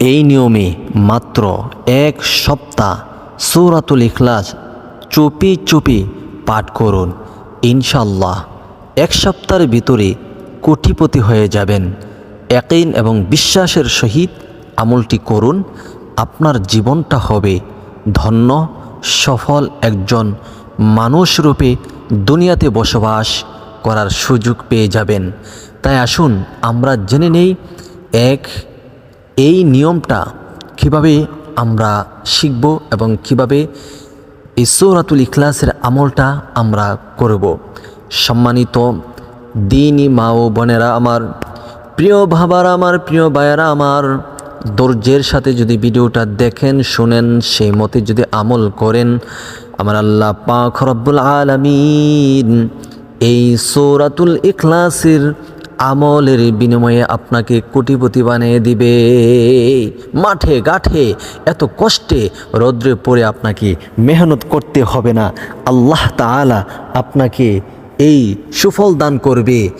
এই নিয়মে মাত্র এক সপ্তাহ সৌরাতুল ইখলাস চুপি চুপি পাঠ করুন। ইনশাল্লাহ এক সপ্তাহের ভিতরে কোটিপতি হয়ে যাবেন। একইন এবং বিশ্বাসের সহিত আমলটি করুন। আপনার জীবনটা হবে ধন্য, সফল একজন মানুষ রূপে দুনিয়াতে বসবাস করার সুযোগ পেয়ে যাবেন। তাই আসুন, আমরা জেনে নেই, এক এই নিয়মটা কীভাবে আমরা শিখব এবং কীভাবে এই সৌরাতুল ইখলাসের আমলটা আমরা করব? সম্মানিত দিনই মা ও বোনেরা আমার, প্রিয় ভাবারা আমার, প্রিয় ভাইয়েরা আমার, ধৈর্যের সাথে যদি ভিডিওটা দেখেন, শোনেন, সেই মতে যদি আমল করেন, আমার আল্লাহ পাক রব্বুল আলামিন এই সৌরাতুল ইখলাসের আমলের বিনিময়ে আপনাকে কোটিপতি বানিয়ে দিবে। মাঠে গাঠে এত কষ্টে রৌদ্রে পড়ে আপনাকে মেহনত করতে হবে না। আল্লাহ তাআলা আপনাকে এই সুফল দান করবে,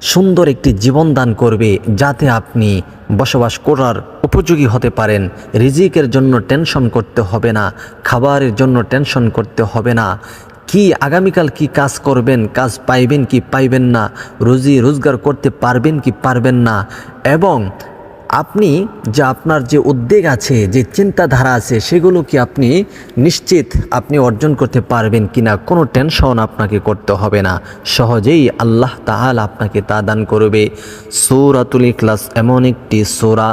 সুন্দর একটি জীবন দান করবে, যাতে আপনি বসবাস করার উপযোগী হতে পারেন। রিজিকের জন্য টেনশন করতে হবে না, খাবারের জন্য টেনশন করতে হবে না। কি আগামীকাল কি কাজ করবেন, কাজ পাইবেন কি পাইবেন না, রুজি রোজগার করতে পারবেন কি পারবেন না, এবং আপনি যে আপনার যে উদ্বেগ আছে, যে চিন্তাধারা আছে, সেগুলো কি আপনি নিশ্চিত আপনি অর্জন করতে পারবেন কি না কোনো টেনশন আপনাকে করতে হবে না। সহজেই আল্লাহ তাহাল আপনাকে তা দান করবে। সৌরাতুল ইখলাস এমন একটি সোরা।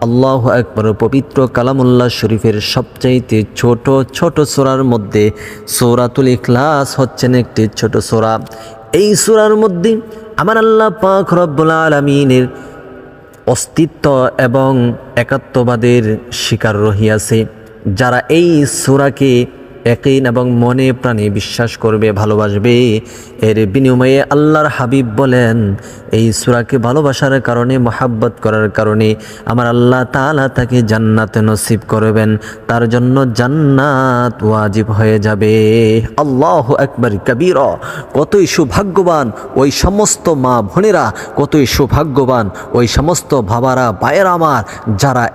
আল্লাহ একবার পবিত্র কালামুল্লাহ শরীফের সবচাইতে ছোট ছোট সোরার মধ্যে সৌরাতুল ইখলাস হচ্ছেন একটি ছোট সোরা। এই সোরার মধ্যে আমার আল্লাহ পাক রব্বুল আলমিনের অস্তিত্ব এবং একাত্মবাদের শিকার রহিয়াছে। যারা এই সুরাকে একইন এবং মনে প্রাণে বিশ্বাস করবে, ভালোবাসবে। এর বিনিময়ে আল্লাহর হাবিব বলেন, এই সুরাকে ভালোবাসার কারণে, মোহাব্বত করার কারণে আমার আল্লাহ তাআলা তাকে জান্নাত নসিব করবেন। তার জন্য জান্নাত ওয়াজিব হয়ে যাবে। আল্লাহ একবার কবির, কতই সৌভাগ্যবান ওই সমস্ত মা বোনেরা, কতই সৌভাগ্যবান ওই সমস্ত ভাবারা বায়ের আমার, যারা